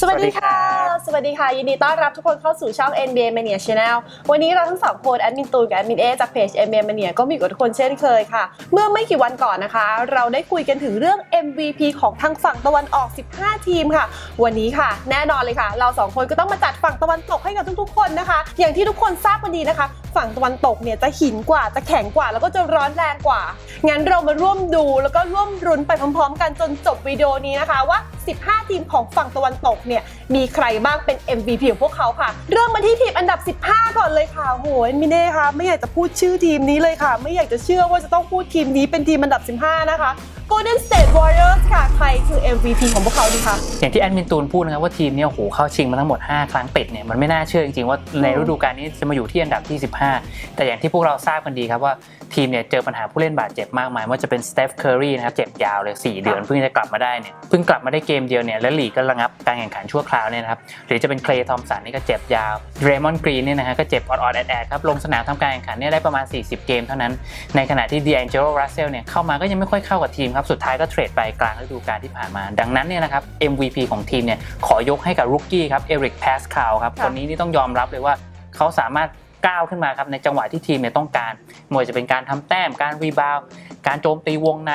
สวัสดีค่ะ สวัสดีค่ะ ยินดีต้อนรับทุกคนเข้าสู่ช่อง NBA Mania Channel วันนี้เราทั้งสองคนแอดมินตูนกับแอดมินเอจากเพจ NBA Mania ก็มีกับทุกคนเช่นเคยค่ะ เมื่อไม่กี่วันก่อนนะคะ เราได้คุยกันถึงเรื่อง MVP ของทางฝั่งตะวันออก 15 ทีมค่ะ วันนี้ค่ะ แน่นอนเลยค่ะ เราสองคนก็ต้องมาจัดฝั่งตะวันตกให้กับทุกๆ คนนะคะ อย่างที่ทุกคนทราบกันดีนะคะ ฝั่งตะวันตกเนี่ยจะหินกว่าจะแข็งกว่า แล้วก็จะร้อนแรงกว่างั้นเรามาร่วมดูแล้วก็ร่วมรุนไปพร้อม ๆ กันจนจบวิดีโอนี้นะคะว่า 15 ทีมของฝั่งตะวันตกเนี่ย มีใครบ้างเป็น MVP ของพวกเขาค่ะ เริ่มมาที่ทีมอันดับ 15 ก่อนเลยค่ะโหยมิเน่คะไม่อยากจะพูดชื่อทีมนี้เลยค่ะ ไม่อยากจะเชื่อว่าจะต้องพูดทีมนี้เป็นทีมอันดับ 15 นะคะ Golden State Warriors ค่ะ ใครคือ MVP ของพวกเขาดีคะ อย่างที่แอดมินตูนพูดนะครับว่าทีมเนี้โอ้โหเข้าชิงมาทั้งหมด 5 ครั้งติดเนี่ยมันไม่น่าเชื่อจริงๆ ว่าในฤดูกาลนี้จะมาอยู่ที่อันดับที่ 15 แต่อย่างที่พวกเราทราบกันดีครับว่าทีมเนี่ยเจอปัญหาผู้เล่นบาดเจ็บมากมายว่าจะเป็นสเตฟเคอร์รีนะครับเจ็บยาวเลย 4 เดือนเพิ่งจะกลับมาได้เนี่ยเพิ่งกลับมาได้เกมเดียวเนี่ยแล้วลีกก็ระงับการแข่งขันชั่วคราวเนี่ยนะครับหรือจะเป็นเคลย์ทอมสันนี่ก็เจ็บยาวเดรมอนกรีนเนี่ยนะฮะก็เจ็บออดๆแอดๆครับลงสนามทำการแข่งขันเนี่ยได้ประมาณ 40 เกมเท่านั้น ในขณะที่ดีแองเจโรรัสเซลเนี่ยเข้ามาก็ยังไม่ค่อยเข้ากับทีมครับสุดท้ายก็เทรดไปกลางฤดูกาลที่ผ่านมา ดังนั้นเนี่ยนะครับ MVP ของทีมเนี่ยขอยกให้กับรุกกี้ครับเอริกพาสคาลครับค่ะคนนี้นี่ต้องยอมรับเลยว่าเขาสามารถก้าวขึ้นมาครับในจังหวะที่ทีมเนี่ยต้องการไม่ว่าจะเป็นการทำแต้มการรีบาวด์การโจมตีวงใน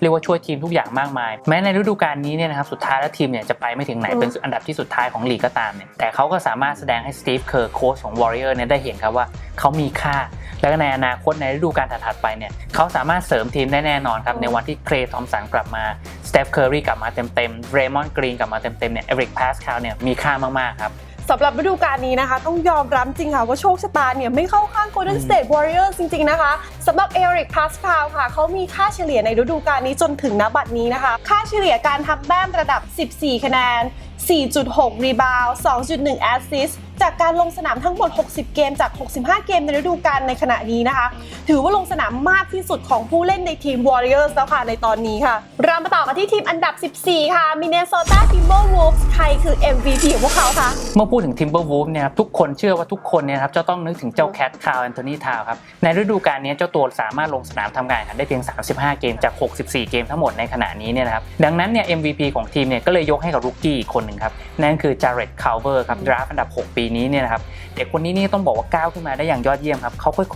เรียกว่าช่วยทีมทุกอย่างมากมาย แม้ในฤดูกาลนี้เนี่ยนะครับสุดท้ายแล้วทีมเนี่ยจะไปไม่ถึงไหนอืมเป็นอันดับที่สุดท้ายของลีกก็ตามเนี่ยแต่เขาก็สามารถแสดงให้สตีฟเคอร์โค้ชของวอริเออร์เนี่ยได้เห็นครับว่าเขามีค่า แล้วก็ในอนาคตในฤดูกาลถัดๆไปเนี่ยเขาสามารถเสริมทีมได้แน่นอนครับอืมในวันที่เครย์ทอมสันกลับมาสเตฟเคอร์รีกลับมาเต็มๆเรมอนกรีนกลับมาเต็มๆเนี่ยเอริกพาสคาลเนี่ยมีค่ามากๆครับ สำหรับฤดูกาลนี้นะคะ ต้องยอมรับจริงค่ะว่าโชคชะตาเนี่ยไม่เข้าข้าง Golden State Warriors จริง ๆ นะคะสำหรับเอริกพาสคาลค่ะ เขามีค่าเฉลี่ยในฤดูกาลนี้จนถึงณบัดนี้นะคะ ค่าเฉลี่ยการทำแต้มระดับ 14 คะแนน4.6 รีบาว 2.1 แอสซิสจากการลงสนามทั้งหมด 60 เกมจาก 65 เกมในฤดูกาลในขณะนี้นะคะ ถือว่าลงสนามมากที่สุดของผู้เล่นในทีม Warriors แล้วค่ะในตอนนี้ค่ะ เรามาต่อกันที่ทีมอันดับ 14 ค่ะ Minnesota Timberwolves ใครคือ MVP ของพวกเขาคะ เมื่อพูดถึง Timberwolves เนี่ยครับทุกคนเชื่อว่าทุกคนเนี่ยครับจะต้องนึกถึงเจ้าแคทคาร์ลแอนโทนีทาวครับ ในฤดูกาลนี้เจ้าตัวสามารถลงสนามทำการแข่งขันได้เพียง 35 เกมจาก 64 เกมทั้งหมดในขณะนี้เนี่ยนะครับดังนั้นเนี่ย MVP ของทีมเนี่ยก็เลยยกให้กับรุกกี้อีกคนหนึ่งครับนั่นคือจาร์เรตคาวเวอร์ครับดราฟอันดับ 6 ปีนี้เนี่ยนะครับ เด็กคนนี้นี่ต้องบอกว่าก้าวขึ้นมาได้อย่างยอดเยี่ยมครับเขาค่อ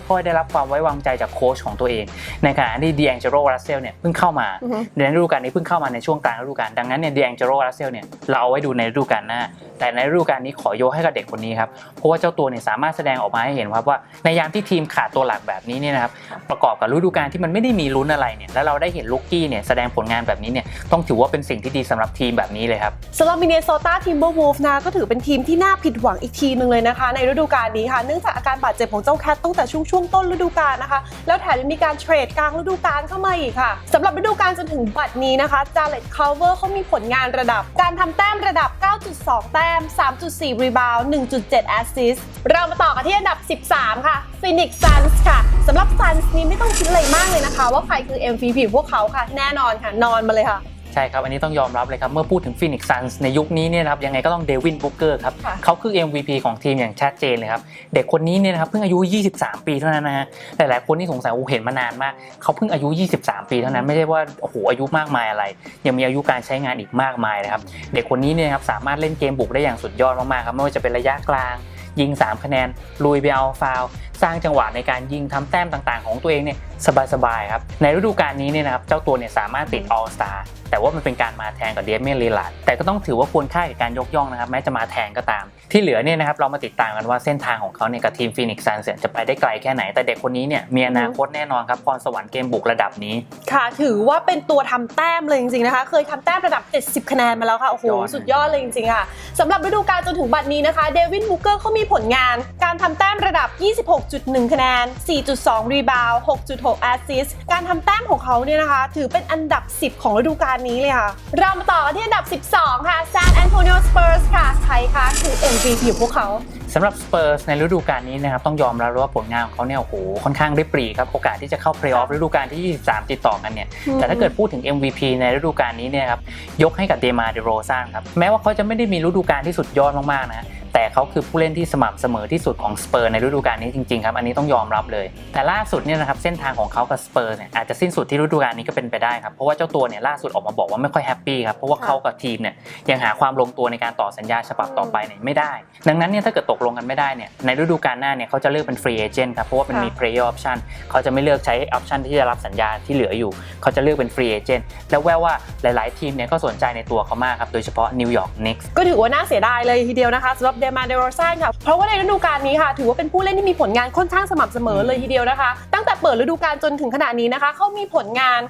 ยๆค่อย ๆ ได้รับความไว้วางใจจากโค้ชของตัวเอง ในขณะที่ดีแองเจโรรัสเซลเนี่ยเพิ่งเข้ามาอือฮึในฤดูกาลนี้เพิ่งเข้ามาในช่วงกลางฤดูกาลดังนั้นเนี่ยดีแองเจโรรัสเซลเนี่ยเราเอาไว้ดูในฤดูกาลหน้า แต่ในฤดูกาลนี้ขอยกให้กับเด็กคนนี้ครับเพราะว่าเจ้าตัวเนี่ยสามารถแสดงออกมาให้เห็นครับว่าในยามที่ทีมขาดตัวหลักแบบนี้เนี่ยนะครับประกอบกับฤดูกาลที่มันไม่ได้มีลุ้นอะไรเนี่ยแล้วเราได้เห็นลูกกี้เนี่ยแสดงผลงานแบบนี้เนี่ยต้องถือว่าเป็นสิ่งที่ดีสำหรับทีมแบบนี้เลยครับสำหรับ Minnesota Timberwolves นะก็ถือเป็นทีมที่น่าผิดหวังอีกทีมหนึ่งเลยนะคะ ในฤดูกาลนี้ค่ะ เนื่องจากอาการบาดเจ็บของเจ้าแคทตั้งแต่ช่วงช่วงต้นฤดูกาลนะคะ แล้วแถมยังมีการเทรดกลางฤดูกาลเข้ามาอีกค่ะสำหรับฤดูกาลจนถึงบัดนี้นะคะจาเลตคาเวอร์เขามีผลงานระดับ การทำแต้มระดับ 9.2 แต้ม 3.4 รีบาวด์1.7 แอสซิสเรามาต่อกันที่อันดับ 13 ค่ะ Phoenix Suns ค่ะสำหรับ Suns นี้ไม่ต้องคิดอะไรมากเลยนะคะ ว่าใครคือ MVP พวกเขาค่ะ แน่นอนค่ะนอนมาเลยค่ะ ใช่ครับ อันนี้ต้องยอมรับเลยครับ เมื่อพูดถึงฟินิกซ์ซันส์ในยุคนี้เนี่ยนะครับยังไงก็ต้องเดวินบุ๊กเกอร์ครับค่ะ เขาคือ MVP ของทีมอย่างชัดเจนเลยครับ เด็กคนนี้เนี่ยนะครับเพิ่งอายุ 23 ปีเท่านั้นนะฮะหลายๆคนที่สงสัยโอ้เห็นมานานมาก เขาเพิ่งอายุ 23 ปีเท่านั้นไม่ใช่ว่าโอ้โหอายุมากมายอะไร ยังมีอายุการใช้งานอีกมากมายนะครับ เด็กคนนี้เนี่ยครับสามารถเล่นเกมบุกได้อย่างสุดยอดมากๆครับไม่ว่าจะเป็นระยะกลาง ยิง 3 คะแนนลุยไปเอาฟาวสร้างจังหวะในการยิงทำแต้มต่างๆ ของตัวเองเนี่ยสบายๆครับในฤดูกาลนี้เนี่ยนะครับเจ้าตัวเนี่ยสามารถติดออสตาแต่ว่ามันเป็นการมาแทนกับเดเมนลีลาดแต่ก็ต้องถือว่าควรค่ากับการยกย่องนะครับแม้จะมาแทนก็ตาม ที่เหลือเนี่ยนะครับเรามาติดตามกันว่าเส้นทางของเขาเนี่ยกับทีมฟีนิกซ์ซันเจะไปได้ไกลแค่ไหน แต่เด็กคนนี้เนี่ยมีอนาคตแน่นอนครับพรสวรรค์เกมบุกระดับนี้ ค่ะ ถือว่าเป็นตัวทำแต้มเลยจริงๆนะคะ เคยทำแต้มระดับ 70 คะแนนมาแล้วค่ะโอ้โหยอดสุดยอดเลยจริงๆค่ะสำหรับฤดูกาลจนถึงบัดนี้นะคะเดวินบุกเกอร์เขามีผลงาน การทำแต้มระดับ 26.1 คะแนน 4.2 รีบาวด์6.6 แอสซิสต์การทำแต้มของเขาเนี่ยนะคะ ถือเป็นอันดับ 10 ของฤดูกาลนี้เลยค่ะ เรามาต่อกันที่อันดับ 12 ค่ะ San Antonio Spurs ค่ะใครคะคือ MVP ของพวกเขาสำหรับสเปอร์สในฤดูกาลนี้นะครับต้องยอมรับว่าผลงานของเขาเนี่ยโอ้โหค่อนข้างได้ปรีครับโอกาสที่จะเข้าเพลย์ออฟฤดูกาลที่ 23 ติดต่อกันเนี่ยแต่ถ้าเกิดพูดถึง MVP ในฤดูกาลนี้เนี่ยครับยกให้กับเดมาเดโรซานครับแม้ว่าเขาจะไม่ได้มีฤดูกาลที่สุดยอดมากๆนะ แต่เขาคือผู้เล่นที่สม่ำเสมอที่สุดของสเปอร์ในฤดูกาลนี้จริงๆครับอันนี้ต้องยอมรับเลย แต่ล่าสุดเนี่ยนะครับเส้นทางของเขากับสเปอร์เนี่ยอาจจะสิ้นสุดที่ฤดูกาลนี้ก็เป็นไปได้ครับเพราะว่าเจ้าตัวเนี่ยล่าสุดออกมาบอกว่าไม่ค่อยแฮปปี้ครับเพราะว่าเขากับทีมเนี่ยยังหาความลงตัวในการต่อสัญญาฉบับต่อไปเนี่ยไม่ได้ ดังนั้นเนี่ยถ้าเกิดตกลงกันไม่ได้เนี่ยในฤดูกาลหน้าเนี่ยเขาจะเลือกเป็นฟรีเอเจนต์ครับเพราะว่ามันมี player option เขาจะไม่เลือกใช้ออปชันที่จะรับสัญญาที่เหลืออยู่ เขาจะเลือกเป็นฟรีเอเจนต์แล้วแววว่าหลาย ๆ ทีมเนี่ยก็สนใจในตัวเขามากครับโดยเฉพาะนิวยอร์กนิกส์ก็ถือว่าน่าเสียดายเลยทีเดียวนะคะสำหรับเดมาเดโรซานค่ะ เพราะว่าในฤดูกาลนี้ค่ะ ถือว่าเป็นผู้เล่นที่มีผลงานค่อนข้างสม่ำเสมอเลยทีเดียวนะคะ ตั้งแต่เปิดฤดูกาลจนถึงขณะนี้นะคะ เขามีผลงาน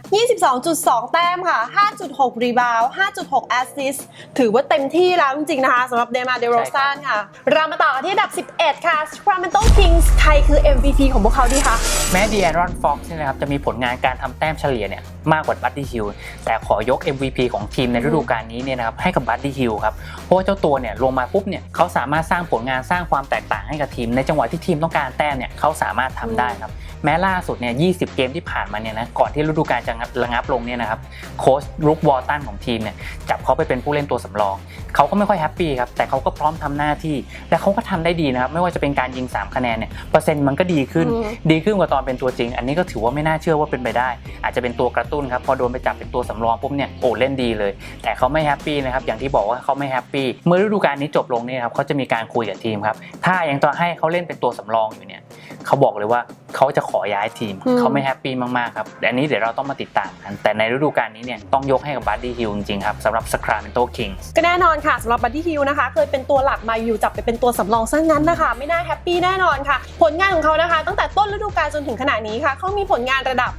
22.2 แต้มค่ะ 5.6 รีบาวด์5.6 แอสซิสต์ถือว่าเต็มที่แล้วจริงๆนะคะสำหรับเดมาเดโรซานค่ะ เรามาต่อกันที่อันดับ 11 ค่ะ Sacramento Kings ใครคือ MVP ของพวกเขาดีคะแม้ดีแอนรอนฟ็อกซ์เนี่ยนะครับจะมีผลงานการทำแต้มเฉลี่ยเนี่ยมากกว่าบัตตี้ฮิลแต่ขอยก MVP ของทีมในฤดูกาลนี้เนี่ยนะครับให้กับบัตตี้ฮิลครับเพราะว่าเจ้าตัวเนี่ยลงมาปุ๊บเนี่ยเขาสาามารถสร้างผลงานสร้างความแตกต่างให้กับทีม ในจังหวะที่ทีมต้องการแต้มเนี่ยเขาสามารถทำได้ครับ แม้ล่าสุดเนี่ย20 เกมที่ผ่านมาเนี่ยนะก่อนที่ฤดูกาลจะระงับลงเนี่ยนะครับโค้ชลุกวอลตันของทีมเนี่ยจับเขาไปเป็นผู้เล่นตัวสำรอง เขาก็ไม่ค่อยแฮปปี้ครับแต่เขาก็พร้อมทำหน้าที่ และเขาก็ทำได้ดีนะครับ ไม่ว่าจะเป็นการยิง 3 คะแนนเนี่ยเปอร์เซ็นต์มันก็ดีขึ้นอืมดีขึ้นกว่าตอนเป็นตัวจริง อันนี้ก็ถือว่าไม่น่าเชื่อว่าเป็นไปได้ อาจจะเป็นตัวกระตุ้นครับพอโดนไปจับเป็นตัวสำรองปุ๊บเนี่ยโอ้เล่นดีเลย แต่เขาไม่แฮปปี้นะครับอย่างที่บอกว่าเขาไม่แฮปปี้เมื่อฤดูกาลนี้จบลงเนี่ยครับเขาจะมีการคุยกับทีมครับถ้ายังต้องให้เขาเล่นเป็นตัวสำรองอยู่เนี่ยเขาบอกเลยว่าเขาจะขอย้ายทีมอืมเขาไม่แฮปปี้มากๆครับแต่อันนี้เดี๋ยวเราต้องมาติดตามกันแต่ในฤดูกาลนี้เนี่ยต้องยกให้กับบัดดี้ฮิลจริงๆครับสำหรับ Sacramento Kings ก็แน่นอนค่ะสำหรับบัตตี้ฮิลนะคะ เคยเป็นตัวหลักมาอยู่จับไปเป็นตัวสำรองซะงั้นนะคะ ไม่น่าแฮปปี้แน่นอนค่ะ ผลงานของเขานะคะ ตั้งแต่ต้นฤดูกาลจนถึงขณะนี้ค่ะเขามีผลงานระดับ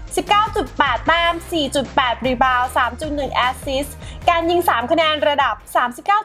19.8 แต้ม 4.8 รีบาวด์3.1 แอสซิสต์การยิง 3 คะแนนระดับ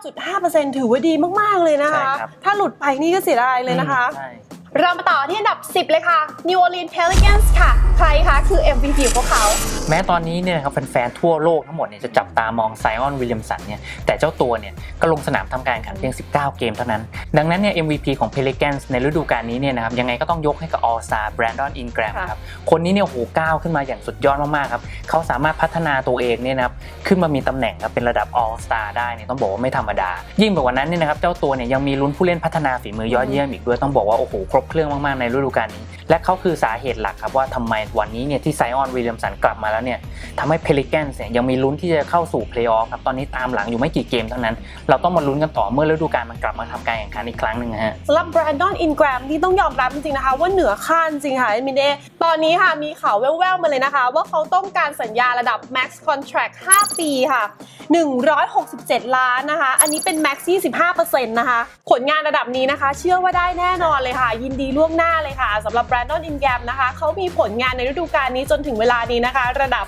39.5%ถือว่าดีมาก ๆ เลยนะคะใช่ครับถ้าหลุดไปนี่ก็เสียดายเลยนะคะใช่ เรามาต่อที่อันดับ 10 เลยค่ะ New Orleans Pelicans ค่ะ ใครคะ คือ MVP ของพวกเขา แม้ตอนนี้เนี่ยนะครับแฟนๆทั่วโลกทั้งหมดเนี่ยจะจับตามองไซออนวิลเลียมสันเนี่ยแต่เจ้าตัวเนี่ยก็ลงสนามทำการแข่งขันเพียง 19 เกมเท่านั้น ดังนั้นเนี่ย MVP ของ Pelicans ในฤดูกาลนี้เนี่ยนะครับยังไงก็ต้องยกให้กับ All Star Brandon Ingram ค่ะ ครับคนนี้เนี่ยโอ้โหก้าวขึ้นมาอย่างสุดยอดมากๆครับเขาสามารถพัฒนาตัวเองเนี่ยนะครับขึ้นมามีตำแหน่งครับเป็นระดับ All Star ได้เนี่ยต้องบอกว่าไม่ธรรมดา ยิ่งไปกว่านั้นเนี่ยนะครับเจ้าตัวเนี่ยยังมีลุ้นผู้เล่นพัฒนาฝีมือยอดเยี่ยมอีกด้วยต้องบอกว่าโอ้โหครบเครื่องมากๆในฤดูกาลนี้ และเขาคือสาเหตุหลักครับว่าทำไมวันนี้เนี่ยที่ไซออนวิลเลียมสันกลับมาแล้วเนี่ยทำให้เพลิแกนเนี่ยยังมีลุ้นที่จะเข้าสู่เพลย์ออฟครับตอนนี้ตามหลังอยู่ไม่กี่เกมเท่านั้น เราต้องมาลุ้นกันต่อเมื่อฤดูกาลมันกลับมาทำการแข่งขันอีกครั้งหนึ่งฮะสำหรับ Brandon Ingram ที่ต้องยอมรับจริงๆนะคะ ว่าเหนือคาดจริงค่ะมินเดตอนนี้ค่ะมีข่าวแว่วๆมาเลยนะคะ ว่าเขาต้องการสัญญาระดับ max contract 5 ปีค่ะ 167 ล้านนะคะ อันนี้เป็น max 25%นะคะ ผลงานระดับนี้นะคะ เชื่อว่าได้แน่นอนเลยค่ะยนดีล่วงหน้าเลยค่ะสำหรับ Brandon Ingram นะคะเขามีผลงานในฤดูกาลนี้จนถึงเวลานี้นะคะ ระดับ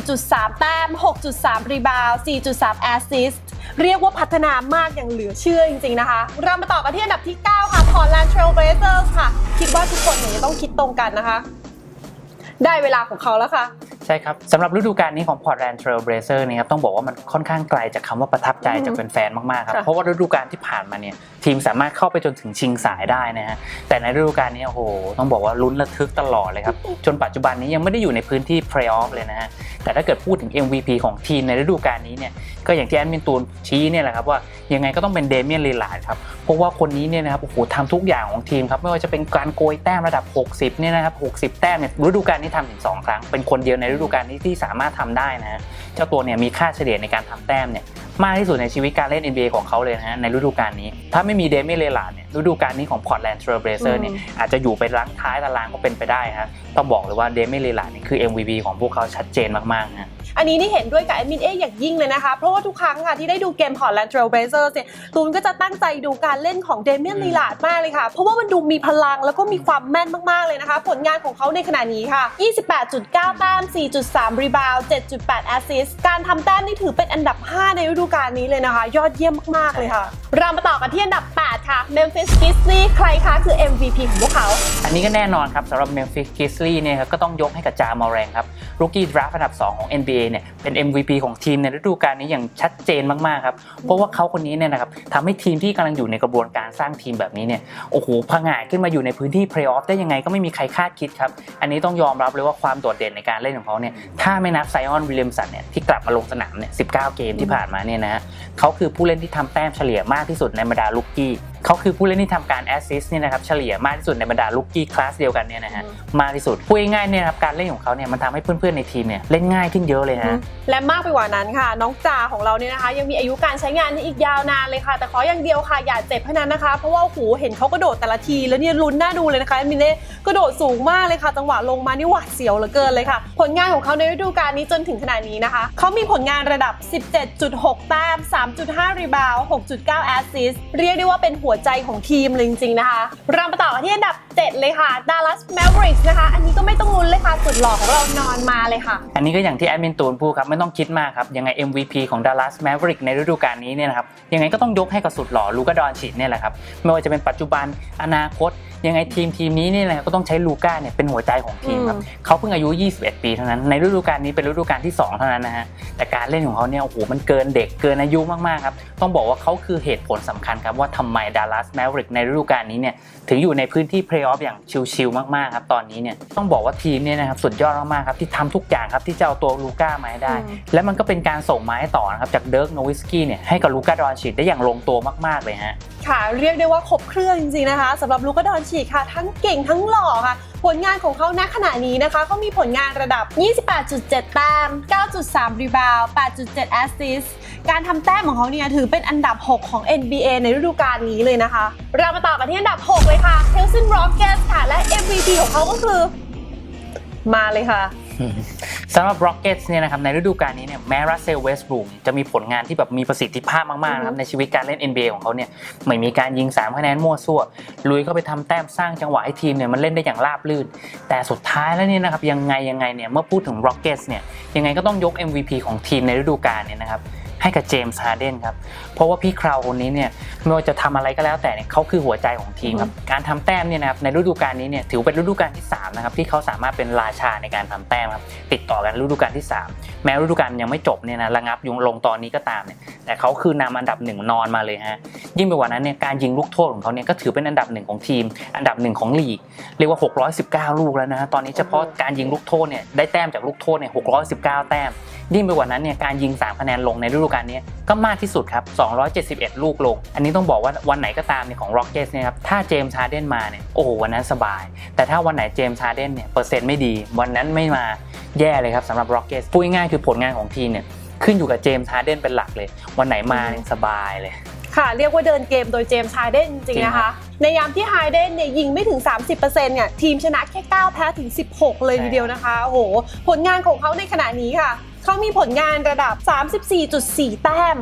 24.3 แต้ม 6.3 รีบาวด์4.3 assist เรียกว่าพัฒนามากอย่างเหลือเชื่อจริง ๆ นะคะ เรามาต่อกันที่อันดับที่ 9 ค่ะ Portland Trail Blazers ค่ะ คิดว่าทุกคนเนี่ยจะต้องคิดตรงกันนะคะ ได้เวลาของเขาแล้วค่ะใช่ครับสำหรับฤดูกาลนี้ของ Portland Trail Blazer เนี่ยครับต้องบอกว่ามันค่อนข้างไกลจากคำว่าประทับใจอือฮึจากแฟนๆมากๆครับค่ะเพราะว่าฤดูกาลที่ผ่านมาเนี่ย ทีมสามารถเข้าไปจนถึงชิงสายได้นะฮะแต่ในฤดูกาลนี้โอ้โหต้องบอกว่าลุ้นระทึกตลอดเลยครับ จนปัจจุบันนี้ยังไม่ได้อยู่ในพื้นที่ Playoff เลยนะฮะแต่ถ้าเกิดพูดถึง MVP ของทีมในฤดูกาลนี้เนี่ยก็อย่างที่แอนมินตูนชี้เนี่ยแหละครับว่ายังไงก็ต้องเป็นเดเมียนลีลาดครับเพราะว่าคนนี้เนี่ยนะครับโอ้โหทำทุกอย่างของทีมครับไม่ว่าจะเป็นการโกยแต้มระดับ 60เนี่ยนะครับ60 แต้มเนี่ยฤดูกาลนี้ทำถึงสองครั้ง เป็นคนเดียวในฤดูกาลนี้ที่สามารถทำได้นะเจ้าตัวเนี่ยมีค่าเฉลี่ยในการทำแต้มเนี่ยมากที่สุดในชีวิตการเล่น NBA ของเขาเลยนะฮะในฤดูกาลนี้ ถ้าไม่มีเดเมียนลีลาร์ดเนี่ยฤดูกาลนี้ของ Portland Trail Blazers เนี่ยอืมอาจจะอยู่ไปรั้งท้ายตารางก็เป็นไปได้ฮะต้องบอกเลยว่าเดเมียนลีลาร์ดนี่คือ MVP ของพวกเขาชัดเจนมากๆนะอันนี้นี่เห็นด้วยกับแอดมินเออย่างยิ่งเลยนะคะ เพราะว่าทุกครั้งค่ะที่ได้ดูเกม Portland Trail Blazers เนี่ยตูนก็จะตั้งใจดูการเล่นของเดเมียนอืมลีลาร์ดมากเลยค่ะ เพราะว่ามันดูมีพลังแล้วก็มีความแม่นมากๆเลยนะคะ ผลงานของเขาในขณะนี้ค่ะ 28.9 แต้ม 4.3 รีบาวด์7.8 แอสซิสต์การทำแต้มนี่ถือเป็นอันดับ 5 ในฤดูกาลนี้เลยนะคะ ยอดเยี่ยมมากๆเลยค่ะ เรามาต่อกันที่อันดับ 8 ค่ะ Memphis Grizzlies ใครคะคือ MVP ของพวกเขา อันนี้ก็แน่นอนครับสำหรับ Memphis Grizzlies เนี่ยครับก็ต้องยกให้กับจามอแรงครับ Rookie Draft อันดับ 2 ของ NBA เนี่ยเป็น MVP ของทีมในฤดูกาลนี้อย่างชัดเจนมากๆครับเพราะว่าเขาคนนี้เนี่ยนะครับทำให้ทีมที่กำลังอยู่ในกระบวนการสร้างทีมแบบนี้เนี่ยโอ้โหผงาดขึ้นมาอยู่ในพื้นที่เพลย์ออฟได้ยังไงก็ไม่มีใครคาดคิดครับอันนี้ต้องยอมรับเลยว่าความโดดเด่นในการเล่นของเขาเนี่ยถ้าไม่นับไซออนวิลเลียมสันเนี่ยที่กลับมาลงสนามเนี่ย19 เกมที่ผ่านมาเนี่ยนะฮะเขาคือผู้เล่นที่ทำแต้มเฉลี่ยมากที่สุดในบรรดาลูกกี้ เขาคือผู้เล่นที่ทำการแอสซิสต์เนี่ยนะครับเฉลี่ยมากที่สุดในบรรดาลูกกี้คลาสเดียวกันเนี่ยนะฮะมากที่สุดพูดง่ายๆเนี่ยนะครับการเล่นของเขาเนี่ยมันทำให้เพื่อนๆในทีมเนี่ยเล่นง่ายขึ้นเยอะเลยนะและมากไปกว่านั้นค่ะ น้องจ่าของเราเนี่ยนะคะ ยังมีอายุการใช้งานที่อีกยาวนานเลยค่ะ แต่ขออย่างเดียวค่ะอย่าเจ็บเท่านั้นนะคะ เพราะว่าโอ้โหเห็นเขากระโดดแต่ละทีแล้วเนี่ยลุ้นน่าดูเลยนะคะมินเน่กระโดดสูงมากเลยค่ะ จังหวะลงมานี่หวาดเสียวเหลือเกินเลยค่ะ ผลงานของเขาในฤดูกาลนี้จนถึงขนาดนี้นะคะเขามีผลงานระดับ 17.6 แต้ม 3.5 รีบาวด์6.9 แอสซิสต์เรียกได้ว่าเป็นหัวใจของทีมเลยจริงๆนะคะเรามาต่อกันที่อันดับ 7 เลยค่ะ Dallas Mavericks นะคะ อันนี้ก็ไม่ต้องลุ้นเลยค่ะสุดหล่อของเรานอนมาเลยค่ะ อันนี้ก็อย่างที่แอดมินตูนพูดครับ ไม่ต้องคิดมากครับ ยังไง MVP ของ Dallas Maverick ในฤดูกาลนี้เนี่ยนะครับ ยังไงก็ต้องยกให้กับสุดหล่อลูกาดอนชิดเนี่ยแหละครับ ไม่ว่าจะเป็นปัจจุบันอนาคต ยังไงทีมทีมนี้เนี่ยนะครับก็ต้องใช้ลูก้าเนี่ยเป็นหัวใจของทีมครับอืมเขาเพิ่งอายุ 21 ปีเท่านั้น ในฤดูกาลนี้เป็นฤดูกาลที่ 2 เท่านั้นนะฮะแต่การเล่นของเขาเนี่ยโอ้โหมันเกินเด็กเกินอายุมากๆครับต้องบอกว่าเขาคือเหตุผลสำคัญครับว่าทำไม Dallas Maverick ในฤดูกาลนี้เนี่ยถึงอยู่ในพื้นที่เพลย์ออฟอย่างชิลๆมากๆครับตอนนี้เนี่ยต้องบอกว่าทีมเนี่ยนะครับสุดยอดมากๆครับที่ทำทุกอย่างครับที่จะเอาตัวลูก้ามาให้ได้อืมและมันก็เป็นการส่งไม้ต่อนะครับจากเดิร์กโนวิสกี้เนี่ยให้กับลูก้าดอนชิดได้อย่างลงตัวมากๆเลยฮะค่ะเรียกได้ว่าครบเครื่องจริงๆนะคะสำหรับลูกกระดอนฉีกค่ะ ทั้งเก่งทั้งหล่อค่ะ ผลงานของเขาณขณะนี้นะคะก็มีผลงานระดับ 28.7 แต้ม 9.3 รีบาวด์8.7 แอสซิสต์การทำแต้มของเขาเนี่ยถือเป็นอันดับ 6 ของ NBA ในฤดูกาลนี้เลยนะคะ เรามาต่อกันที่อันดับ 6 เลยค่ะ Houston Rockets ค่ะ และ MVP ของเขาก็คือ มาเลยค่ะ สำหรับ Rockets เนี่ยนะครับในฤดูกาลนี้เนี่ยแม้รัสเซลเวสบรูมจะมีผลงานที่แบบมีประสิทธิภาพมากๆนะครับในชีวิตการเล่น NBA ของเขาเนี่ยไม่มีการยิง 3 คะแนนมั่วซั่ว ลุยเข้าไปทำแต้มสร้างจังหวะให้ทีมเนี่ยมันเล่นได้อย่างราบรื่น แต่สุดท้ายแล้วเนี่ยนะครับยังไงยังไงเนี่ยเมื่อพูดถึง Rockets เนี่ยยังไงก็ต้องยก MVP ของทีมในฤดูกาลเนี่ยนะครับ ให้กับเจมส์ฮาร์เดนครับ เพราะว่าพี่คราวคนนี้เนี่ยไม่ว่าจะทำอะไรก็แล้วแต่เนี่ยเขาคือหัวใจของทีมครับ การทำแต้มเนี่ยนะครับในฤดูกาลนี้เนี่ยถือเป็นฤดูกาลที่สามนะครับที่เขาสามารถเป็นราชาในการทำแต้มครับติดต่อกันฤดูกาลที่สามแม้ฤดูกาลยังไม่จบเนี่ยนะระงับยุงลงตอนนี้ก็ตามเนี่ยแต่เขาคือนำอันดับหนึ่งนอนมาเลยฮะยิ่งไปกว่านั้นเนี่ยการยิงลูกโทษของเขาเนี่ยก็ถือเป็นอันดับหนึ่งของทีม อันดับหนึ่งของลีกเรียกว่า 619 ลูกแล้วนะฮะตอนนี้เฉพาะการยิงลูกโทษเนี่ยได้แต้มจากลูกโทษเนี่ย619 แต้ม ยิ่งไปกว่านั้นเนี่ยการยิง 3 คะแนนลงในฤดูกาลนี้ก็มากที่สุดครับ271 ลูกลง อันนี้ต้องบอกว่าวันไหนก็ตามเนี่ยของ Rockets เนี่ยครับถ้าเจมส์ฮาร์เดนมาเนี่ยโอ้โหวันนั้นสบาย แต่ถ้าวันไหนเจมส์ฮาร์เดนเนี่ยเปอร์เซ็นต์ไม่ดี วันนั้นไม่มาแย่เลยครับสำหรับ Rockets พูดง่ายๆคือผลงานของทีมเนี่ยขึ้นอยู่กับเจมส์ฮาร์เดนเป็นหลักเลย วันไหนมาเนี่ยสบายเลยค่ะเรียกว่าเดินเกมโดยเจมส์ฮาร์เดนจริงๆนะคะ ในยามที่ฮาร์เดนเนี่ยยิงไม่ถึง 30%เนี่ยทีมชนะแค่ 9 แพ้ถึง 16 เลยใช่ทีเดียวนะคะ โอ้โห ผลงานของเขาในขณะนี้ค่ะ เขามีผลงานระดับ 34.4 แต้ม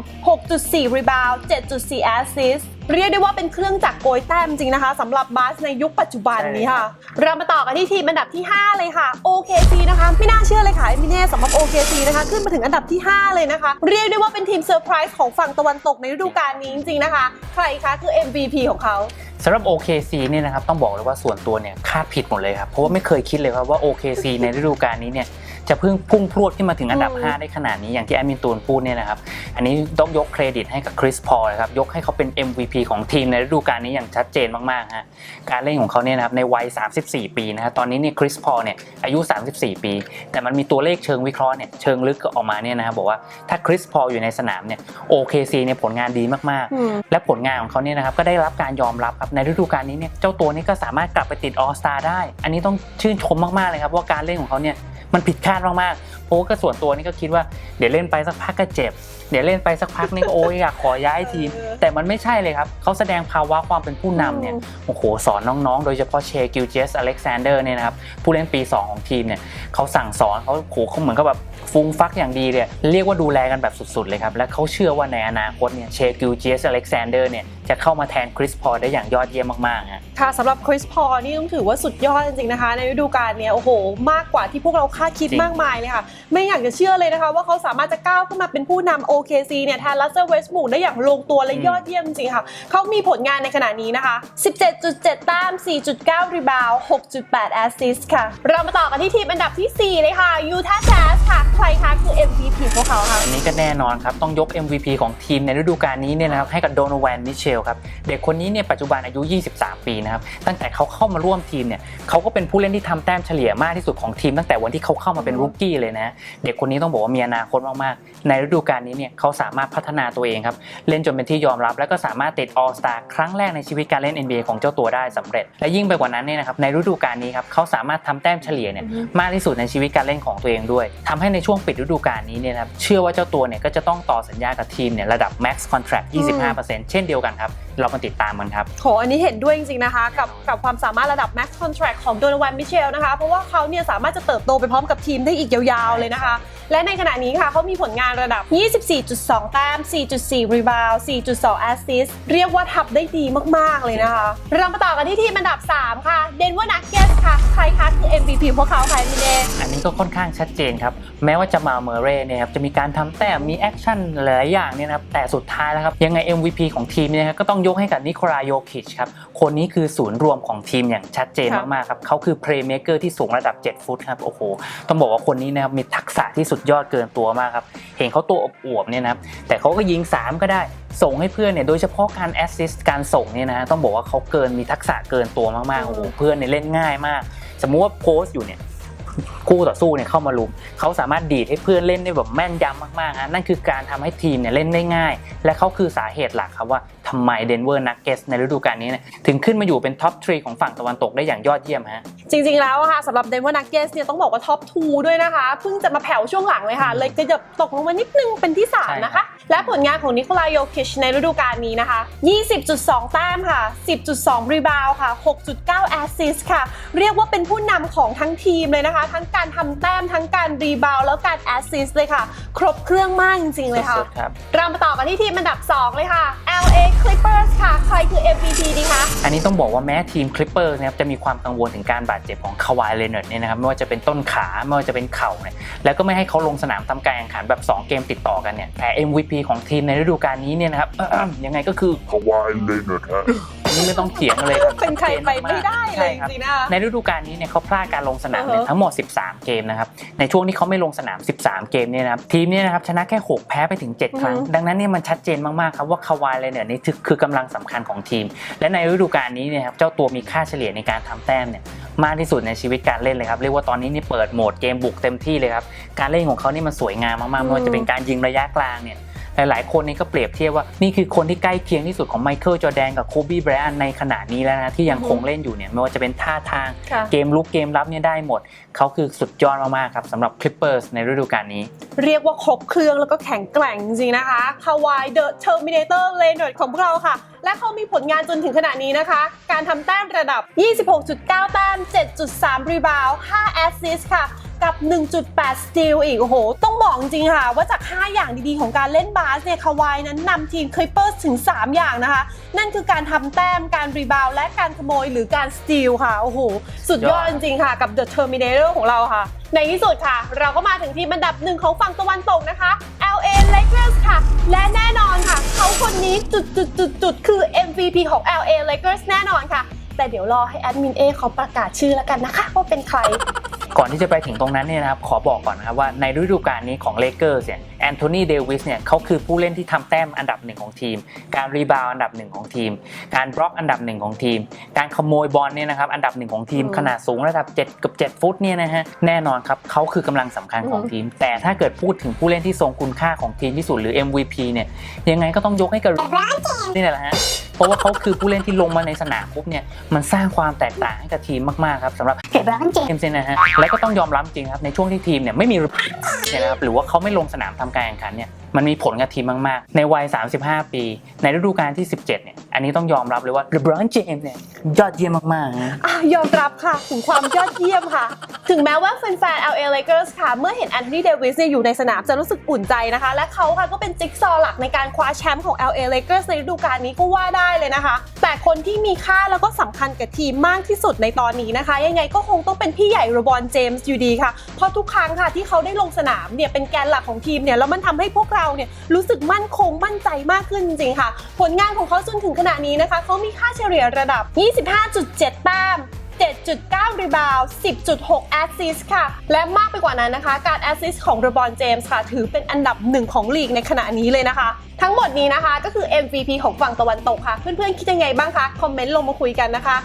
6.4 รีบาวด์7.4 แอสซิสต์เรียกได้ว่าเป็นเครื่องจักรโกยแต้มจริงนะคะสำหรับบาสในยุคปัจจุบันนี้ค่ะ เรามาต่อกันที่ทีมอันดับที่ 5 เลยค่ะ OKC นะคะ ไม่น่าเชื่อเลยค่ะมิเน่สำหรับ OKC นะคะ ขึ้นมาถึงอันดับที่ 5 เลยนะคะ เรียกได้ว่าเป็นทีมเซอร์ไพรส์ของฝั่งตะวันตกในฤดูกาลนี้จริงๆนะคะ ใครคะคือ MVP ของเขาสำหรับ OKC เนี่ยนะครับต้องบอกเลยว่าส่วนตัวเนี่ยคาดผิดหมดเลยครับเพราะว่าไม่เคยคิดเลยครับว่า OKC ในฤดูกาลนี้เนี่ย จะเพิ่งพุ่งพรวดขึ้นมาถึงอันดับอืม5ได้ขนาดนี้อย่างที่แอดมินตูนพูดเนี่ยนะครับ อันนี้ต้องยกเครดิตให้กับคริสพอลนะครับ ยกให้เขาเป็น MVP ของทีมในฤดูกาลนี้อย่างชัดเจนมากๆฮะการเล่นของเขาเนี่ยนะครับในวัย 34 ปีนะฮะตอนนี้เนี่ยคริสพอลเนี่ยอายุ 34 ปี แต่มันมีตัวเลขเชิงวิเคราะห์เนี่ยเชิงลึกออกมาเนี่ยนะครับบอกว่าถ้าคริสพอลอยู่ในสนามเนี่ย OKC เนี่ยผลงานดีมากๆอืมและผลงานของเขาเนี่ยนะครับก็ได้รับการยอมรับครับในฤดูกาลนี้เนี่ยเจ้าตัวนี้ก็สามารถกลับไปติดออสตาได้ อันนี้ต้องชื่นชมมากๆเลยครับว่าการเล่นของเขาเนี่ย มันผิดคาดมากๆ เพราะว่าก็ส่วนตัวนี่ก็คิดว่าเดี๋ยวเล่นไปสักพักก็เจ็บ เดี๋ยวเล่นไปสักพักนี่ก็โอ้ยอยากขอย้ายทีมเออแต่มันไม่ใช่เลยครับเขาแสดงภาวะความเป็นผู้นำเนี่ยอืมโอ้โหสอนน้องๆ โดยเฉพาะเชกิลเจสอเล็กซานเดอร์เนี่ยนะครับผู้เล่นปี 2 ของทีมเนี่ยเขาสั่งสอนเขาโหเขาเหมือนกับแบบฟูงฟักอย่างดีเลยเรียกว่าดูแลกันแบบสุดๆเลยครับและเขาเชื่อว่าในอนาคตเนี่ยเชกิลเจสอเล็กซานเดอร์เนี่ยจะเข้ามาแทนคริสพอลได้อย่างยอดเยี่ยมมากๆฮะค่ะสำหรับคริสพอลนี่ต้องถือว่าสุดยอดจริงๆนะคะ ในฤดูกาลเนี้ยโอ้โห มากกว่าที่พวกเราคาดคิดจริงมากมายเลยค่ะไม่อยากจะเชื่อเลยนะคะ ว่าเขาสามารถจะก้าวขึ้นมาเป็นผู้นำ OKC เนี่ยแทนลัสเซอร์เวสต์บูกได้อย่างลงตัวและยอดเยี่ยมจริงๆค่ะ เขามีผลงานในขณะนี้นะคะ 17.7 แต้ม 4.9 รีบาวด์6.8 แอสซิสต์ค่ะ เรามาต่อกันที่ทีมอันดับทีสี่4 เลยค่ะยูทาห์แจ๊สค่ะ ใครคะคือ MVP พวกเขาค่ะ อันนี้ก็แน่นอนครับ ต้องยก MVP ของทีมในฤดูกาลนี้เนี่ยนะครับให้กับโดนแวนมิเชลครับ เด็กคนนี้เนี่ยปัจจุบันอายุ 23 ปีนะครับ ตั้งแต่เขาเข้ามาร่วมทีมเนี่ยเขาก็เป็นผู้เล่นที่ทำแต้มเฉลี่ยมากที่สุดของทีมตั้งแต่วันที่เขาเข้ามาเป็นรูกี้เลยนะเด็กคนนี้ต้องบอกว่ามีอนาคตมากๆ ในฤดูกาลนี้เนี่ยเขาสามารถพัฒนาตัวเองครับ เล่นจนเป็นที่ยอมรับ แล้วก็สามารถติด All Star ครั้งแรกในชีวิตการเล่น NBA ของเจ้าตัวได้สำเร็จ และยิ่งไปกว่านั้นเนี่ยนะครับในฤดูกาลนี้ครับเขาสามารถทำแต้มเฉลี่ยเนี่ยอือฮึมากที่สุดในชีวิตการเล่นของตัวเองด้วยทำให้ในช่วงปิดฤดูกาลนี้เนี่ยนะครับเชื่อว่าเจ้าตัวเนี่ยก็จะต้องต่อสัญญากับทีมเนี่ยระดับ max contract 25%เช่นเดียวกันครับ เรามาติดตามกันครับโหอันนี้เห็นด้วยจริงๆนะคะ กับกับความสามารถระดับ max contract ของโดนวันมิเชลนะคะ เพราะว่าเขาเนี่ยสามารถจะเติบโตไปพร้อมกับทีมได้อีกยาวๆเลยนะคะ และในขณะนี้ค่ะเขามีผลงานระดับ 24.2 แต้ม 4.4 รีบาว 4.2 แอสซิสเรียกว่าทับได้ดีมาก ๆ เลยนะคะ เรามาต่อกันที่ทีมอันดับ 3 ค่ะเดนเวอร์นักเกสค่ะ ใครคะคือ MVP พวกเขาใครพี่เดนอันนี้ก็ค่อนข้างชัดเจนครับ แม้ว่าจะมาเมอร์เร่เนี่ยครับจะมีการทำแต้มมีแอคชั่นหลายอย่างเนี่ยนะครับแต่สุดท้ายแล้วครับยังไง MVP ของทีมเนี่ยครับก็ต้องยกให้กับนิโคลาโยคิชครับคนนี้คือศูนย์รวมของทีมอย่างชัดเจนมากๆครับเขาคือเพลย์เมเกอร์ที่สูงระดับ 7 ฟุตครับโอ้โหต้องบอกว่าคนนี้นะครับมีทักษะที่สุดยอดเกินตัวมากครับ เห็นเขาตัวอวบๆเนี่ยนะครับ แต่เขาก็ยิง 3 ก็ได้ ส่งให้เพื่อนเนี่ย โดยเฉพาะการแอสซิสต์การส่งเนี่ยนะฮะ ต้องบอกว่าเขาเกินมีทักษะเกินตัวมากๆ โอ้โห เพื่อนเนี่ยเล่นง่ายมาก สมมุติว่าโพสต์อยู่เนี่ย คู่ต่อสู้เนี่ยเข้ามาลุม เขาสามารถดีดให้เพื่อนเล่นได้แบบแม่นยำมากๆฮะนั่นคือการทำให้ทีมเนี่ยเล่นได้ง่าย และเขาคือสาเหตุหลักครับว่าทำไมเดนเวอร์นักเก็ตในฤดูกาลนี้เนี่ย ถึงขึ้นมาอยู่เป็นท็อปทรีของฝั่งตะวันตกได้อย่างยอดเยี่ยมฮะ จริงๆแล้วอะค่ะสำหรับเดนเวอร์นักเกสเนี่ยต้องบอกว่าท็อป2ด้วยนะคะเพิ่งจะมาแผ่วช่วงหลังเลยค่ะ เลยกระยับตกลงมานิดนึงเป็นที่ใช่3นะคะ และผลงานของนิโคลายโยคิชในฤดูกาลนี้นะคะ 20.2 แต้มค่ะ 10.2 รีบาวด์ค่ะ 6.9 แอสซิสต์ค่ะ เรียกว่าเป็นผู้นำของทั้งทีมเลยนะคะ ทั้งการทำแต้มทั้งการรีบาวด์แล้วการแอสซิสต์เลยค่ะ ครบเครื่องมากจริงๆเลยค่ะสุดๆครับเรามาต่อกันที่ทีมอันดับ 2 เลยค่ะ LA Clippers ค่ะ ใครคือ MVP ดีคะ อันนี้ต้องบอกว่าแม้ทีมคลิปเปอร์นะครับจะมีความกังวลถึงการบาดเจ็บของคาวายเลเนอร์ดเนี่ยนะครับไม่ว่าจะเป็นต้นขาไม่ว่าจะเป็นเข่าเนี่ยแล้วก็ไม่ให้เขาลงสนามทำการแข่งขันแบบ 2 เกมติดต่อกันเนี่ยแต่ MVP ของทีมในฤดูกาลนี้เนี่ยนะครับยังไงก็คือ Kawhi Leonard ฮะอั นนี่ไม่ต้องเถียงกันเลยครับเป็นใครไปไม่ได้เลยใช่จครับริงๆนะคะในฤดูกาลนี้เนี่ยเขาพลาดการลงสนามเนี่ยอือฮะทั้งหมด 13 เกมนะครับในช่วงที่เขาไม่ลงสนาม 13 เกมเนี่ยนะครับทีมเนี่ยนะครับชนะแค่ 6 แพ้ไปถึง 7 ครั้งอือฮึดังนั้นเนี่ยมันชัดเจนมากๆครับว่าคาวายเลยเนี่ยนี่คือคือกำลังสำคัญของทีม และในฤดูกาลนี้เนี่ยครับเจ้าตัวมีค่าเฉลี่ยในการทำแต้มเนี่ยมากที่สุดในชีวิตการเล่นเลยครับเรียกว่าตอนนี้นี่เปิดโหมดเกมบุกเต็มที่เลยครับการเล่นของเขานี่มันสวยงามมากๆไม่ว่าจะเป็นการยิงระยะกลางเนี่ย หลายๆ คนนี่ก็เปรียบเทียบว่านี่คือคนที่ใกล้เคียงที่สุดของไมเคิลจอร์แดนกับโคบีไบรอันในขณะนี้แล้วนะที่ยังคงเล่นอยู่เนี่ยไม่ว่าจะเป็นท่าทางค่ะเกมลุกเกมรับเนี่ยได้หมด เขาคือสุดยอดมากๆครับสำหรับ Clippers ในฤดูกาลนี้ เรียกว่าครบเครื่องแล้วก็แข็งแกร่งจริงๆนะคะคาวายเดอะเทอร์มินเตอร์เลนของพวกเราค่ะ และเขามีผลงานจนถึงขณะนี้นะคะ การทำแต้มระดับ 26.9 แต้ม 7.3 รีบาวด์5แอสซิสค่ะ กับ 1.8 สตีลอีก โอ้โห ต้องบอกจริงๆค่ะ ว่าจาก 5 อย่างดีๆ ของการเล่นบาสเนี่ยคาวายนั้นนำทีมคลิปเปอร์ถึง 3 อย่างนะคะ นั่นคือการทำแต้ม การรีบาวด์และการขโมยหรือการสตีลค่ะ โอ้โห สุดยอดจริงๆค่ะ กับ The Terminator ของเราค่ะ ในที่สุดค่ะ เราก็มาถึงทีมอันดับหนึ่งของฝั่งตะวันตกนะคะ LA Lakers ค่ะ และแน่นอนค่ะ เขาคนนี้จุดจุดจุดจุดๆๆๆคือ MVP ของ LA Lakers แน่นอนค่ะ แต่เดี๋ยวรอให้แอดมินเอเขาประกาศชื่อแล้วกันนะคะว่าเป็นใคร ก่อนที่จะไปถึงตรงนั้นเนี่ยนะครับขอบอกก่อนนะครับว่าในฤดูกาลนี้ของเลเกอร์เนี่ยแอนโทนีเดวิสเนี่ยเขาคือผู้เล่นที่ทำแต้มอันดับหนึ่งของทีม การรีบาวด์อันดับหนึ่งของทีม การบล็อกอันดับหนึ่งของทีม การขโมยบอลเนี่ยนะครับอันดับหนึ่งของทีมอืมขนาดสูงระดับ7เกับ7ฟุตเนี่ยนะฮะแน่นอนครับเขาคือกำลังสำคัญของอืมทีม แต่ถ้าเกิดพูดถึงผู้เล่นที่ทรงคุณค่าของทีมที่สุดหรือ MVP เนี่ยยังไงก็ต้องยกให้กับนี่แหละฮะเพราะว่าเขาคือผู้เล่นที่ลงมาในสนามปุ๊บเนี่ยมันสร้างความแตกต่างให้กับทีมมากๆครับสำหรับ เกมเซนนะฮะ แล้วก็ต้องยอมรับจริงครับ ในช่วงที่ทีมเนี่ยไม่มีเนี่ยนะครับหรือว่าเขาไม่ลงสนามทำการแข่งขันเนี่ย มันมีผลกับทีมมาก ๆ ในวัย 35 ปี ในฤดูกาลที่ 17 เนี่ย อันนี้ต้องยอมรับเลยว่า LeBron James เนี่ยยอดเยี่ยมมากๆนะอะยอมรับค่ะ ถึงความยอดเยี่ยมค่ะ ถึงแม้ว่าแฟนๆ LA Lakers ค่ะ เมื่อเห็นแอนโทนีเดวิสเนี่ยอยู่ในสนามจะรู้สึกอุ่นใจนะคะ และเขาค่ะก็เป็นจิ๊กซอว์หลักในการคว้าแชมป์ของ LA Lakers ในฤดูกาลนี้ก็ว่าได้เลยนะคะ แต่คนที่มีค่าแล้วก็สำคัญกับทีมมากที่สุดในตอนนี้นะคะ ยังไงก็คงต้องเป็นพี่ใหญ่โรบอนเจมส์อยู่ดีค่ะเพราะทุกครั้งค่ะที่เขาได้ลงสนามเนี่ยเป็นแกนหลักของทีมเนี่ยแล้วมันทำให้พวกเราเนี่ยรู้สึกมั่นคงมั่นใจมากขึ้นจริงๆค่ะ ผลงานของเขาจนถึงขณะนี้นะคะเขามีค่าเฉลี่ยระดับ 25.7 แต้ม7.9 รีบาว10.6 แอสซิสค่ะ และมากไปกว่านั้นนะคะ การแอสซิสของเรบอนเจมส์ค่ะ ถือเป็นอันดับหนึ่งของลีกในขณะนี้เลยนะคะ ทั้งหมดนี้นะคะก็คือ MVP ของฝั่งตะวันตกค่ะ เพื่อนๆ คิดยังไงบ้างคะ คอมเมนต์ลงมาคุยกันนะคะ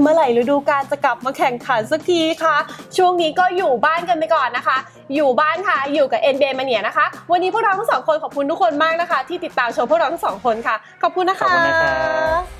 เมื่อไหร่ฤดูกาลจะกลับมาแข่งขันสักทีคะช่วงนี้ก็อยู่บ้านกันไปก่อนนะคะ อยู่บ้านค่ะ อยู่กับ NBA มาเนียนะคะ วันนี้พวกเราทั้งสองคนขอบคุณทุกคนมากนะคะ ที่ติดตามชมพวกเราทั้งสองคนค่ะ ขอบคุณนะคะ